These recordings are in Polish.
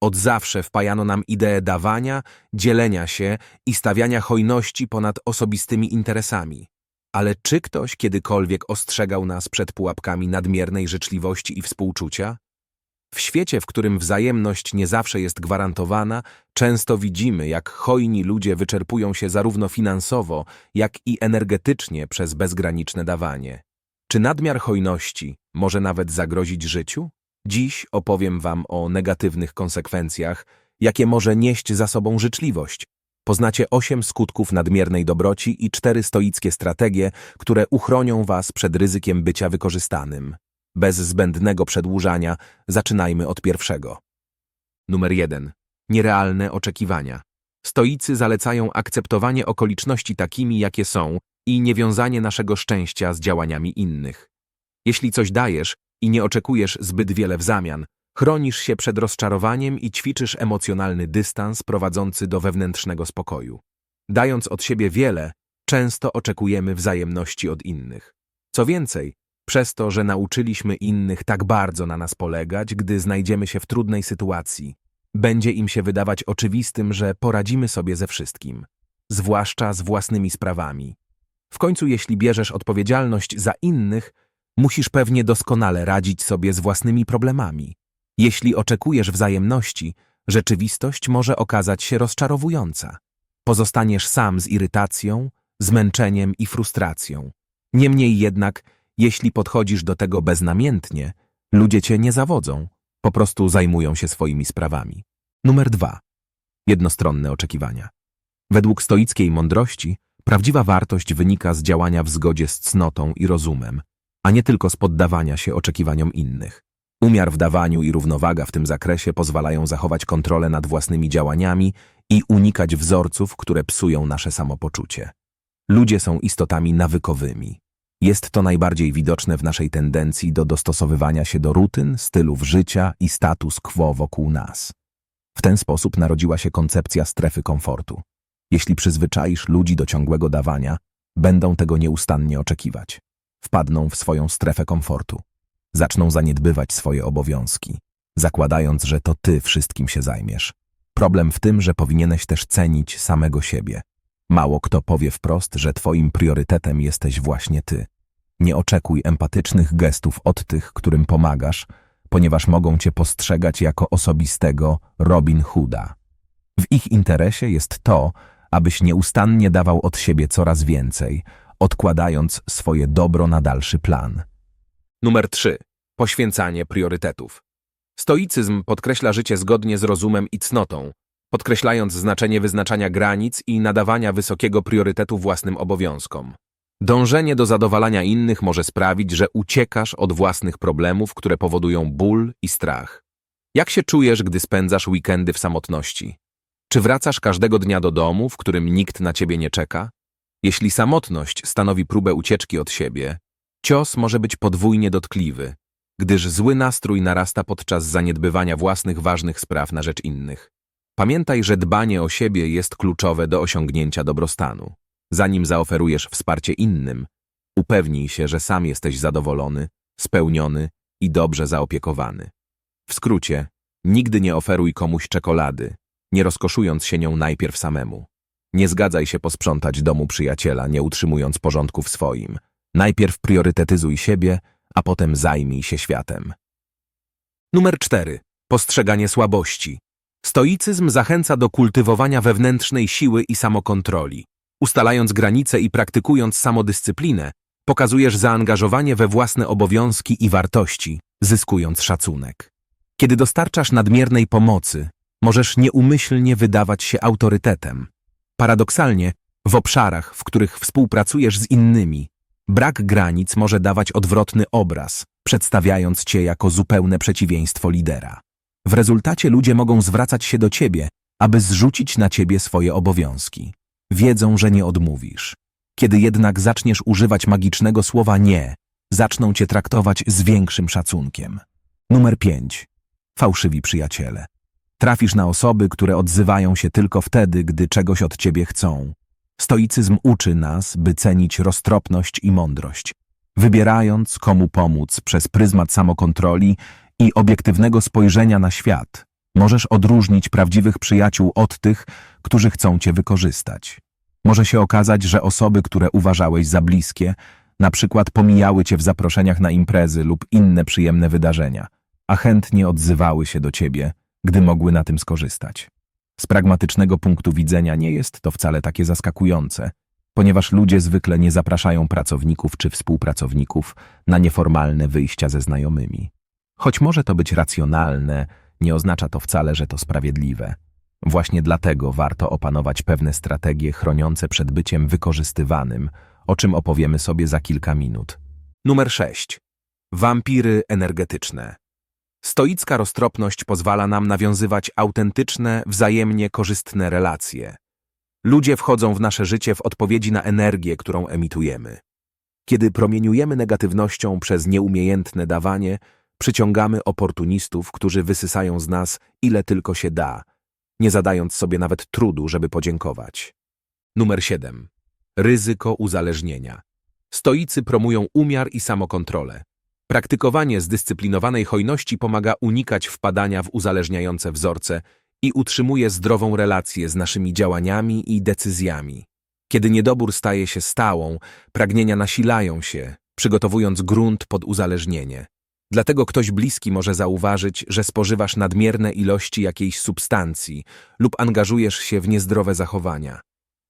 Od zawsze wpajano nam ideę dawania, dzielenia się i stawiania hojności ponad osobistymi interesami. Ale czy ktoś kiedykolwiek ostrzegał nas przed pułapkami nadmiernej życzliwości i współczucia? W świecie, w którym wzajemność nie zawsze jest gwarantowana, często widzimy, jak hojni ludzie wyczerpują się zarówno finansowo, jak i energetycznie przez bezgraniczne dawanie. Czy nadmiar hojności może nawet zagrozić życiu? Dziś opowiem Wam o negatywnych konsekwencjach, jakie może nieść za sobą życzliwość. Poznacie osiem skutków nadmiernej dobroci i cztery stoickie strategie, które uchronią Was przed ryzykiem bycia wykorzystanym. Bez zbędnego przedłużania zaczynajmy od pierwszego. Numer jeden. Nierealne oczekiwania. Stoicy zalecają akceptowanie okoliczności takimi, jakie są i niewiązanie naszego szczęścia z działaniami innych. Jeśli coś dajesz i nie oczekujesz zbyt wiele w zamian, chronisz się przed rozczarowaniem i ćwiczysz emocjonalny dystans prowadzący do wewnętrznego spokoju. Dając od siebie wiele, często oczekujemy wzajemności od innych. Co więcej, przez to, że nauczyliśmy innych tak bardzo na nas polegać, gdy znajdziemy się w trudnej sytuacji, będzie im się wydawać oczywistym, że poradzimy sobie ze wszystkim, zwłaszcza z własnymi sprawami. W końcu, jeśli bierzesz odpowiedzialność za innych, musisz pewnie doskonale radzić sobie z własnymi problemami. Jeśli oczekujesz wzajemności, rzeczywistość może okazać się rozczarowująca. Pozostaniesz sam z irytacją, zmęczeniem i frustracją. Niemniej jednak, jeśli podchodzisz do tego beznamiętnie, ludzie cię nie zawodzą, po prostu zajmują się swoimi sprawami. Numer dwa. Jednostronne oczekiwania. Według stoickiej mądrości, prawdziwa wartość wynika z działania w zgodzie z cnotą i rozumem, a nie tylko z poddawania się oczekiwaniom innych. Umiar w dawaniu i równowaga w tym zakresie pozwalają zachować kontrolę nad własnymi działaniami i unikać wzorców, które psują nasze samopoczucie. Ludzie są istotami nawykowymi. Jest to najbardziej widoczne w naszej tendencji do dostosowywania się do rutyn, stylów życia i status quo wokół nas. W ten sposób narodziła się koncepcja strefy komfortu. Jeśli przyzwyczaisz ludzi do ciągłego dawania, będą tego nieustannie oczekiwać. Wpadną w swoją strefę komfortu. Zaczną zaniedbywać swoje obowiązki, zakładając, że to ty wszystkim się zajmiesz. Problem w tym, że powinieneś też cenić samego siebie. Mało kto powie wprost, że twoim priorytetem jesteś właśnie ty. Nie oczekuj empatycznych gestów od tych, którym pomagasz, ponieważ mogą cię postrzegać jako osobistego Robin Hooda. W ich interesie jest to, abyś nieustannie dawał od siebie coraz więcej, odkładając swoje dobro na dalszy plan. Numer 3. Poświęcanie priorytetów. Stoicyzm podkreśla życie zgodnie z rozumem i cnotą, podkreślając znaczenie wyznaczania granic i nadawania wysokiego priorytetu własnym obowiązkom. Dążenie do zadowalania innych może sprawić, że uciekasz od własnych problemów, które powodują ból i strach. Jak się czujesz, gdy spędzasz weekendy w samotności? Czy wracasz każdego dnia do domu, w którym nikt na ciebie nie czeka? Jeśli samotność stanowi próbę ucieczki od siebie, cios może być podwójnie dotkliwy, gdyż zły nastrój narasta podczas zaniedbywania własnych ważnych spraw na rzecz innych. Pamiętaj, że dbanie o siebie jest kluczowe do osiągnięcia dobrostanu. Zanim zaoferujesz wsparcie innym, upewnij się, że sam jesteś zadowolony, spełniony i dobrze zaopiekowany. W skrócie, nigdy nie oferuj komuś czekolady, nie rozkoszując się nią najpierw samemu. Nie zgadzaj się posprzątać domu przyjaciela, nie utrzymując porządku w swoim. Najpierw priorytetyzuj siebie, a potem zajmij się światem. Numer 4. Postrzeganie słabości. Stoicyzm zachęca do kultywowania wewnętrznej siły i samokontroli. Ustalając granice i praktykując samodyscyplinę, pokazujesz zaangażowanie we własne obowiązki i wartości, zyskując szacunek. Kiedy dostarczasz nadmiernej pomocy, możesz nieumyślnie wydawać się autorytetem. Paradoksalnie, w obszarach, w których współpracujesz z innymi, brak granic może dawać odwrotny obraz, przedstawiając cię jako zupełne przeciwieństwo lidera. W rezultacie ludzie mogą zwracać się do ciebie, aby zrzucić na ciebie swoje obowiązki. Wiedzą, że nie odmówisz. Kiedy jednak zaczniesz używać magicznego słowa nie, zaczną cię traktować z większym szacunkiem. Numer 5. Fałszywi przyjaciele. Trafisz na osoby, które odzywają się tylko wtedy, gdy czegoś od ciebie chcą. Stoicyzm uczy nas, by cenić roztropność i mądrość. Wybierając, komu pomóc przez pryzmat samokontroli i obiektywnego spojrzenia na świat, Możesz odróżnić prawdziwych przyjaciół od tych, którzy chcą cię wykorzystać. Może się okazać, że osoby, które uważałeś za bliskie, na przykład pomijały cię w zaproszeniach na imprezy lub inne przyjemne wydarzenia, a chętnie odzywały się do ciebie, gdy mogły na tym skorzystać. Z pragmatycznego punktu widzenia nie jest to wcale takie zaskakujące, ponieważ ludzie zwykle nie zapraszają pracowników czy współpracowników na nieformalne wyjścia ze znajomymi. Choć może to być racjonalne, nie oznacza to wcale, że to sprawiedliwe. Właśnie dlatego warto opanować pewne strategie chroniące przed byciem wykorzystywanym, o czym opowiemy sobie za kilka minut. Numer 6. Wampiry energetyczne. Stoicka roztropność pozwala nam nawiązywać autentyczne, wzajemnie korzystne relacje. Ludzie wchodzą w nasze życie w odpowiedzi na energię, którą emitujemy. Kiedy promieniujemy negatywnością przez nieumiejętne dawanie, przyciągamy oportunistów, którzy wysysają z nas ile tylko się da, nie zadając sobie nawet trudu, żeby podziękować. Numer 7. Ryzyko uzależnienia. Stoicy promują umiar i samokontrolę. Praktykowanie zdyscyplinowanej hojności pomaga unikać wpadania w uzależniające wzorce i utrzymuje zdrową relację z naszymi działaniami i decyzjami. Kiedy niedobór staje się stałą, pragnienia nasilają się, przygotowując grunt pod uzależnienie. Dlatego ktoś bliski może zauważyć, że spożywasz nadmierne ilości jakiejś substancji lub angażujesz się w niezdrowe zachowania.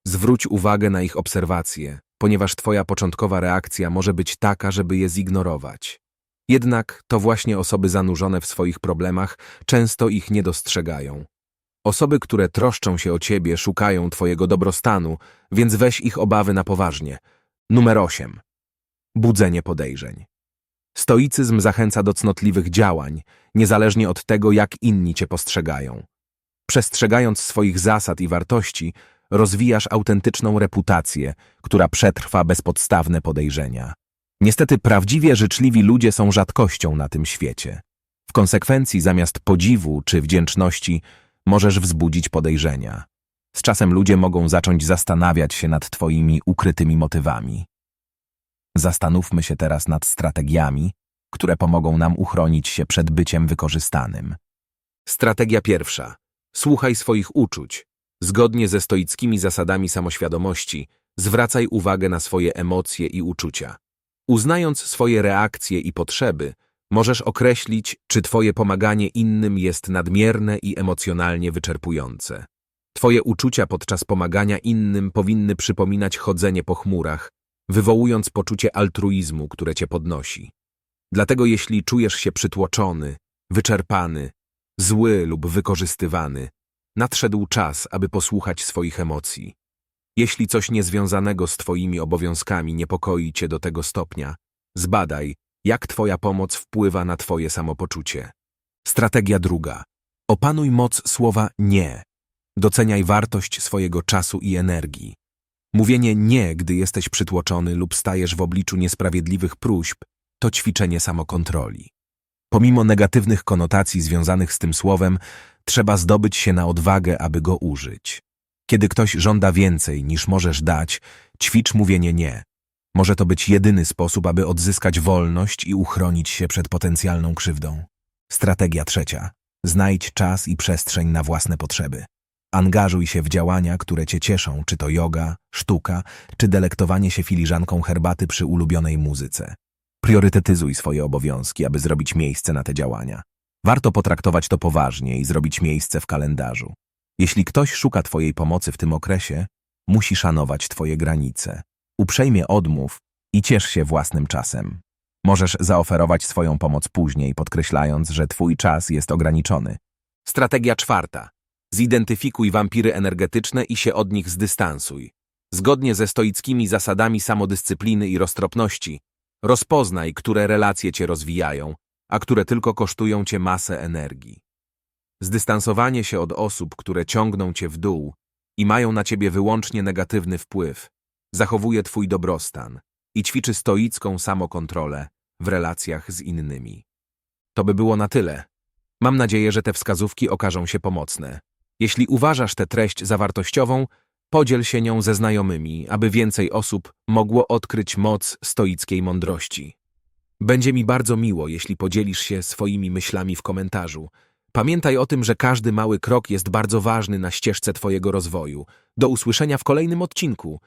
Zwróć uwagę na ich obserwacje, ponieważ twoja początkowa reakcja może być taka, żeby je zignorować. Jednak to właśnie osoby zanurzone w swoich problemach często ich nie dostrzegają. Osoby, które troszczą się o ciebie, szukają twojego dobrostanu, więc weź ich obawy na poważnie. Numer 8. Budzenie podejrzeń. Stoicyzm zachęca do cnotliwych działań, niezależnie od tego, jak inni cię postrzegają. Przestrzegając swoich zasad i wartości, rozwijasz autentyczną reputację, która przetrwa bezpodstawne podejrzenia. Niestety prawdziwie życzliwi ludzie są rzadkością na tym świecie. W konsekwencji zamiast podziwu czy wdzięczności możesz wzbudzić podejrzenia. Z czasem ludzie mogą zacząć zastanawiać się nad twoimi ukrytymi motywami. Zastanówmy się teraz nad strategiami, które pomogą nam uchronić się przed byciem wykorzystanym. Strategia pierwsza. Słuchaj swoich uczuć. Zgodnie ze stoickimi zasadami samoświadomości, zwracaj uwagę na swoje emocje i uczucia. Uznając swoje reakcje i potrzeby, możesz określić, czy twoje pomaganie innym jest nadmierne i emocjonalnie wyczerpujące. Twoje uczucia podczas pomagania innym powinny przypominać chodzenie po chmurach, wywołując poczucie altruizmu, które cię podnosi. Dlatego jeśli czujesz się przytłoczony, wyczerpany, zły lub wykorzystywany, nadszedł czas, aby posłuchać swoich emocji. Jeśli coś niezwiązanego z twoimi obowiązkami niepokoi cię do tego stopnia, zbadaj, jak twoja pomoc wpływa na twoje samopoczucie. Strategia druga. Opanuj moc słowa nie. Doceniaj wartość swojego czasu i energii. Mówienie nie, gdy jesteś przytłoczony lub stajesz w obliczu niesprawiedliwych próśb, to ćwiczenie samokontroli. Pomimo negatywnych konotacji związanych z tym słowem, trzeba zdobyć się na odwagę, aby go użyć. Kiedy ktoś żąda więcej niż możesz dać, ćwicz mówienie nie. Może to być jedyny sposób, aby odzyskać wolność i uchronić się przed potencjalną krzywdą. Strategia trzecia. Znajdź czas i przestrzeń na własne potrzeby. Angażuj się w działania, które cię cieszą, czy to yoga, sztuka, czy delektowanie się filiżanką herbaty przy ulubionej muzyce. Priorytetyzuj swoje obowiązki, aby zrobić miejsce na te działania. Warto potraktować to poważnie i zrobić miejsce w kalendarzu. Jeśli ktoś szuka Twojej pomocy w tym okresie, musi szanować Twoje granice. Uprzejmie odmów i ciesz się własnym czasem. Możesz zaoferować swoją pomoc później, podkreślając, że Twój czas jest ograniczony. Strategia czwarta. Zidentyfikuj wampiry energetyczne i się od nich zdystansuj. Zgodnie ze stoickimi zasadami samodyscypliny i roztropności, rozpoznaj, które relacje cię rozwijają, a które tylko kosztują cię masę energii. Zdystansowanie się od osób, które ciągną cię w dół i mają na ciebie wyłącznie negatywny wpływ, zachowuje twój dobrostan i ćwiczy stoicką samokontrolę w relacjach z innymi. To by było na tyle. Mam nadzieję, że te wskazówki okażą się pomocne. Jeśli uważasz tę treść za wartościową, podziel się nią ze znajomymi, aby więcej osób mogło odkryć moc stoickiej mądrości. Będzie mi bardzo miło, jeśli podzielisz się swoimi myślami w komentarzu. Pamiętaj o tym, że każdy mały krok jest bardzo ważny na ścieżce Twojego rozwoju. Do usłyszenia w kolejnym odcinku.